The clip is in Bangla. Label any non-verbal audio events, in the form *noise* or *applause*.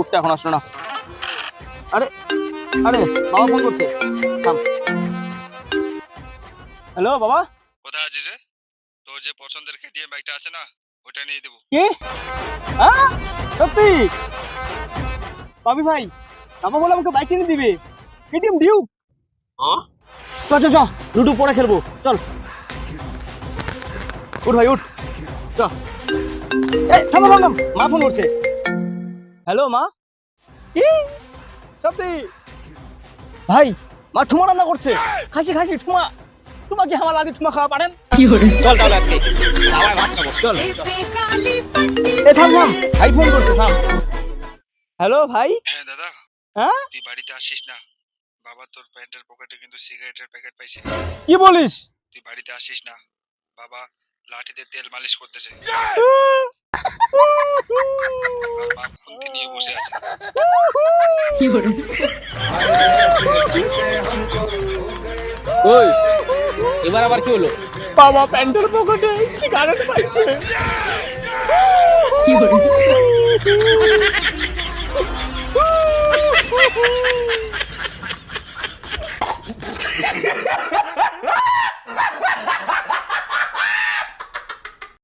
উঠতে এখন আসলো না। আরে আরে বাবা ফোন করছে। থাম। হ্যালো বাবা? কোথায় আছিস রে? তোর যে পছন্দের কেটিএম বাইকটা আছে না ওটা নিয়ে দেবো। কি? হ্যাঁ সত্যি? বাবি ভাই বাবা বলে আমাকে বাইক কিনে দিবে। কেটিএম ডিউ চ চ চ লুডু পরে খেলব। চল। উঠ ভাই উঠ। চ এই থামো থামো। মা ফোন করছে। হ্যালো মা? কি? সত্যি? ভাই মা ঠুমা রান্না করছে। খাসি খাসি ঠুমা। ঠুমা কি আমার আদি ঠুমা খাওয়া পারেন? চল তাহলে আজকে। ভাত খাব। চল। এ থাম থাম। ভাই ফোন করছে থাম। হ্যালো ভাই? হ্যাঁ দাদা। হ্যাঁ? তুই বাড়িতে আসিস না? বাবা তোর প্যান্টের পকেটে কিন্তু সিগারেটের প্যাকেট পাইছে। কি বলিস? তুই বাড়িতে আসিস না? বাবা লাঠিতে তেল মালিশ করতেছে। বসে এবার আবার কি হলো? বাবা প্যান্টের পকেটে সিগারেট পাইছে কি *laughs*